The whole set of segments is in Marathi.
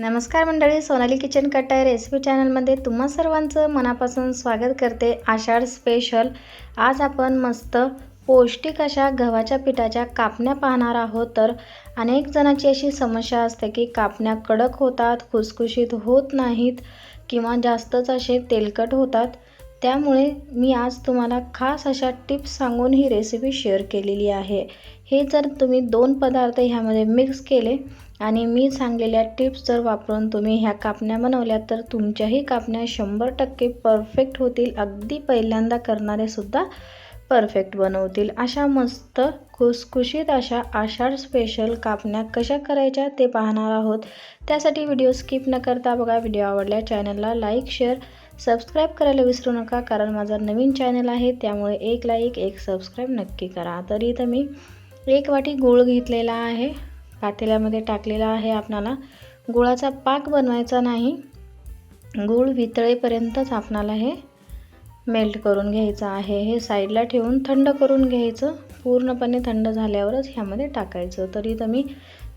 नमस्कार मंडळी सोनाली किचन कट्टा रेसिपी चॅनलमध्ये तुम्हा सर्वांचं मनापासून स्वागत करते आषाढ स्पेशल आज आपण मस्त पौष्टिक अशा गव्हाच्या पिठाच्या कापण्या पाहणार आहोत. तर अनेक जणांची अशी समस्या असते की कापण्या कडक होतात खुसखुशीत होत नाहीत किंवा जास्तच असे तेलकट होतात. त्यामुळे मी आज तुम्हाला खास अशा टिप्स सांगून ही रेसिपी शेअर केलेली आहे. हे जर तुम्ही दोन पदार्थ ह्यामध्ये मिक्स केले आणि मी सांगलेल्या टिप्स जर वापरून तुम्ही ह्या कापण्या बनवल्या तर तुमच्याही कापण्या शंभर टक्के परफेक्ट होतील. अगदी पहिल्यांदा करणारेसुद्धा परफेक्ट बनवतील. अशा मस्त खुसखुशीत अशा आषाढ स्पेशल कापण्या कशा करायच्या ते पाहणार आहोत. त्यासाठी व्हिडिओ स्किप न करता बघा व्हिडिओ आवडल्या चॅनलला लाईक शेअर सबस्क्राईब करायला विसरू नका कारण माझा नवीन चॅनल आहे त्यामुळे एक लाईक एक सबस्क्राईब नक्की करा. तरी इथं मी एक वाटी गूळ घेतलेला आहे. पातेल्यामध्ये टाकलेला आहे आपणाला. गुळाचा पाक बनवायचा नाही. गूळ वितळेपर्यंतच आपणाला हे मेल्ट करून घ्यायचं आहे. हे साईडला ठेवून थंड करून घ्यायचं. पूर्णपणे थंड झाल्यावरच ह्यामध्ये टाकायचं. तरी तर मी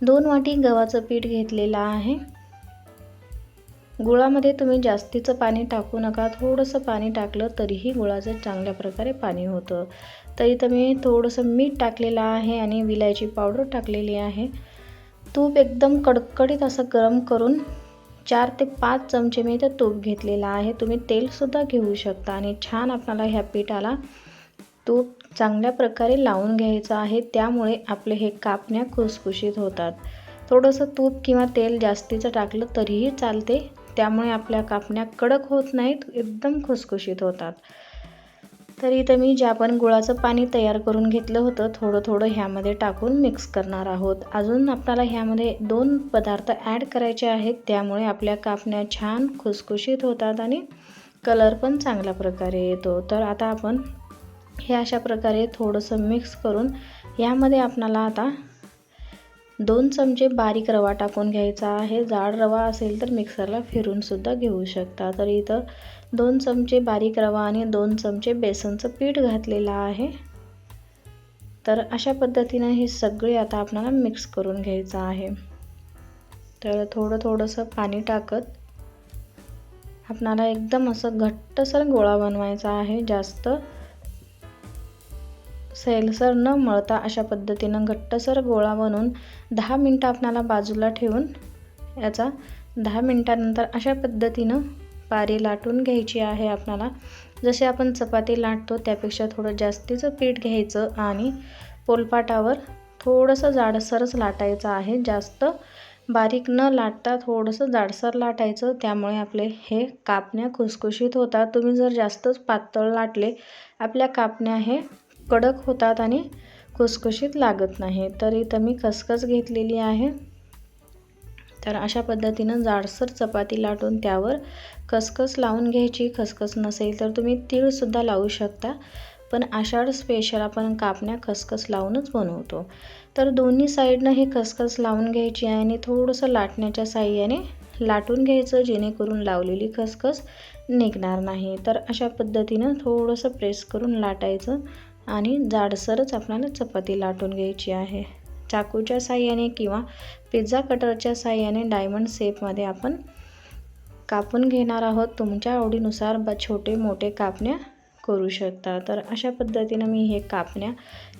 दोन वाटी गव्हाचं पीठ घेतलेलं आहे. गुळामध्ये तुम्ही जास्तीचं पाणी टाकू नका. थोडंसं पाणी टाकलं तरीही गुळाचं चांगल्या प्रकारे पाणी होतं. तरी तर मी थोडंसं मीठ टाकलेलं आहे आणि विलायची पावडर टाकलेली आहे. तूप एकदम कडकडीत असं गरम करून चार ते पाच चमचे मी इथं तूप घेतलेलं आहे. तुम्ही तेलसुद्धा घेऊ शकता आणि छान आपल्याला ह्या पिठाला तूप चांगल्या प्रकारे लावून घ्यायचं आहे. त्यामुळे आपले हे कापण्या खुसखुशीत होतात. थोडंसं तूप किंवा तेल जास्तीचं टाकलं तरीही चालते. त्यामुळे आपल्या कापण्या कडक होत नाहीत एकदम खुसखुशीत होतात. तर इथं मी जे आपण गुळाचं पाणी तयार करून घेतलं होतं थोडं थोडं ह्यामध्ये टाकून मिक्स करणार आहोत. अजून आपल्याला ह्यामध्ये दोन पदार्थ ॲड करायचे आहेत त्यामुळे आपल्या कापण्या छान खुसखुशीत होतात आणि कलर पण चांगल्या प्रकारे येतो. तर आता आपण हे अशा प्रकारे थोडंसं मिक्स करून यामध्ये आपणाला आता दोन चमचे बारीक रवा टाकून घ्यायचा आहे. जाड रवा असेल तर मिक्सरला फिरूनसुद्धा घेऊ शकता. तर इथं दोन चमचे बारीक रवा आणि दोन चमचे बेसनचं पीठ घातलेलं आहे. तर अशा पद्धतीनं हे सगळे आता आपल्याला मिक्स करून घ्यायचं आहे. तर थोडं थोडंसं पाणी टाकत आपणाला एकदम असं घट्टसर गोळा बनवायचा आहे. जास्त सैलसर न मळता अशा पद्धतीनं घट्टसर गोळा बनवून दहा मिनटं आपणाला बाजूला ठेवून याचा दहा मिनटानंतर अशा पद्धतीनं पारी लाटून घ्यायची आहे आपणाला. जसे आपण चपाती लाटतो त्यापेक्षा थोडं जास्तीचं पीठ घ्यायचं आणि पोलपाटावर थोडंसं जाडसरच लाटायचं आहे. जास्त बारीक न लाटता थोडंसं जाडसर लाटायचं त्यामुळे आपले हे कापण्या खुसखुशीत होतात. तुम्ही जर जास्तच पातळ लाटले आपल्या कापण्या हे कडक होतात आणि खुसखुशीत लागत नाही. तर इथं मी खसखस घेतलेली आहे. तर अशा पद्धतीनं जाडसर चपाती लाटून त्यावर खसखस लावून घ्यायची. खसखस नसेल तर तुम्ही तीळसुद्धा लावू शकता. पण आषाढ स्पेशल आपण कापण्या खसखस लावूनच बनवतो. तर दोन्ही साईडनं हे खसखस लावून घ्यायची आहे आणि थोडंसं लाटण्याच्या साह्याने लाटून घ्यायचं जेणेकरून लावलेली खसखस निघणार नाही. तर अशा पद्धतीनं थोडंसं प्रेस करून लाटायचं. आणि जाडसरच आपल्याला चपाती लाटून घ्यायची आहे. चाकूच्या साह्याने किंवा पिझ्झा कटरच्या साह्याने डायमंड सेपमध्ये आपण कापून घेणार आहोत. तुमच्या आवडीनुसार ब छोटे मोठे कापण्या करू शकता. तर अशा पद्धतीनं मी हे कापण्या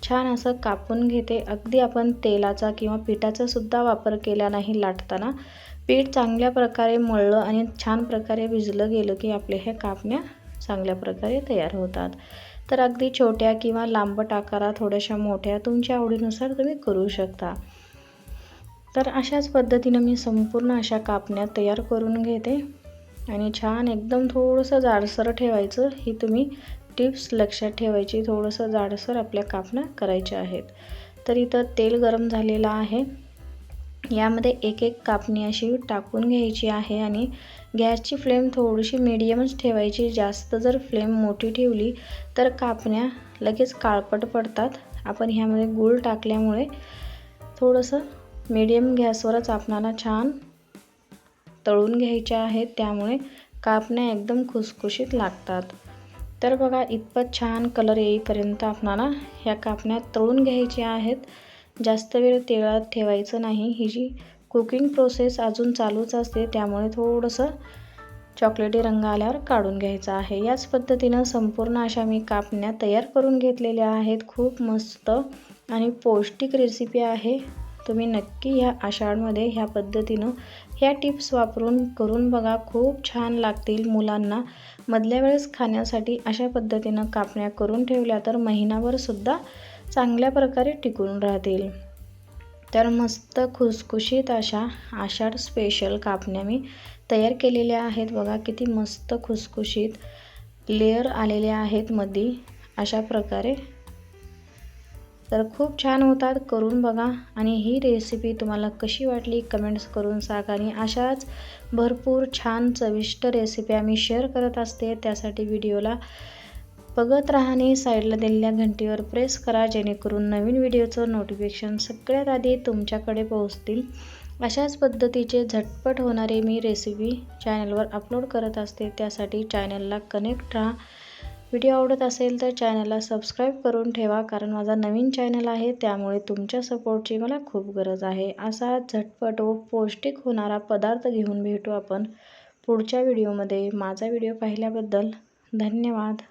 छान असं कापून घेते. अगदी आपण तेलाचा किंवा पिठाचा सुद्धा वापर केला नाही लाटताना. पीठ चांगल्या प्रकारे मळलं आणि छान प्रकारे भिजलं गेलं की आपले हे कापण्या चांगल्या प्रकारे तयार होतात. तर अगदी छोट्या किंवा लांबट आकारात थोड्याशा मोठ्या तुमच्या आवडीनुसार तुम्ही करू शकता. तर अशाच पद्धतीनं मी संपूर्ण अशा कापण्या तयार करून घेते आणि छान एकदम थोडंसं जाडसर ठेवायचं ही तुम्ही टिप्स लक्षात ठेवायची थोडंसं जाडसर आपल्या कापण्या करायच्या आहेत. तर इथं तेल गरम झालेलं आहे. यामध्ये एक एक कापणी अशी टाकून घ्यायची आहे आणि गॅसची फ्लेम थोडीशी मिडियमच ठेवायची. जास्त जर फ्लेम मोठी ठेवली तर कापण्या लगेच काळपट पडतात. आपण ह्यामध्ये गूळ टाकल्यामुळे थोडंसं मीडियम गॅसवरच आपणाला छान तळून घ्यायच्या आहेत. त्यामुळे कापण्या एकदम खुसखुशीत लागतात. तर बघा इतपत छान कलर येईपर्यंत आपणाला ह्या कापण्या तळून घ्यायच्या आहेत. जास्त वेळ तेळात ठेवायचं नाही. ही जी कुकिंग प्रोसेस अजून चालूच असते. त्यामुळे थोडंसं चॉकलेटी रंग आल्यावर काढून घ्यायचा आहे. याच पद्धतीनं संपूर्ण अशा मी कापण्या तयार करून घेतलेल्या आहेत. खूप मस्त आणि पौष्टिक रेसिपी आहे. तुम्ही नक्की ह्या आषाढमध्ये ह्या पद्धतीनं ह्या टिप्स वापरून करून बघा. खूप छान लागतील मुलांना. मधल्या वेळेस खाण्यासाठी अशा पद्धतीनं कापण्या करून ठेवल्या तर महिनाभरसुद्धा चांगल्या प्रकारे टिकून राहतील. तर मस्त खुसखुशीत अशा आषाढ स्पेशल कापण्या मी तयार केलेल्या आहेत. बघा किती मस्त खुसखुशीत लेअर आलेले आहेत मध्ये अशा प्रकारे. तर खूप छान होतात करून बघा. आणि ही रेसिपी तुम्हाला कशी वाटली कमेंट्स करून सांगा. आणि अशाच भरपूर छान चविष्ट रेसिपी आम्ही शेअर करत असते. त्यासाठी व्हिडिओला बघत राहा साईडला दिलेल्या घंटीवर प्रेस करा जेणेकरून नवीन व्हिडिओचं नोटिफिकेशन सगळ्यात आधी तुमच्याकडे पोहोचतील. अशाच पद्धतीचे झटपट होणारे मी रेसिपी चॅनलवर अपलोड करत असते त्यासाठी चॅनलला कनेक्ट राहा. व्हिडिओ आवडत असेल तर चॅनलला सबस्क्राईब करून ठेवा कारण माझा नवीन चॅनल आहे त्यामुळे तुमच्या सपोर्टची मला खूप गरज आहे. असा झटपट व पौष्टिक होणारा पदार्थ घेऊन भेटू आपण पुढच्या व्हिडिओमध्ये. माझा व्हिडिओ पाहिल्याबद्दल धन्यवाद.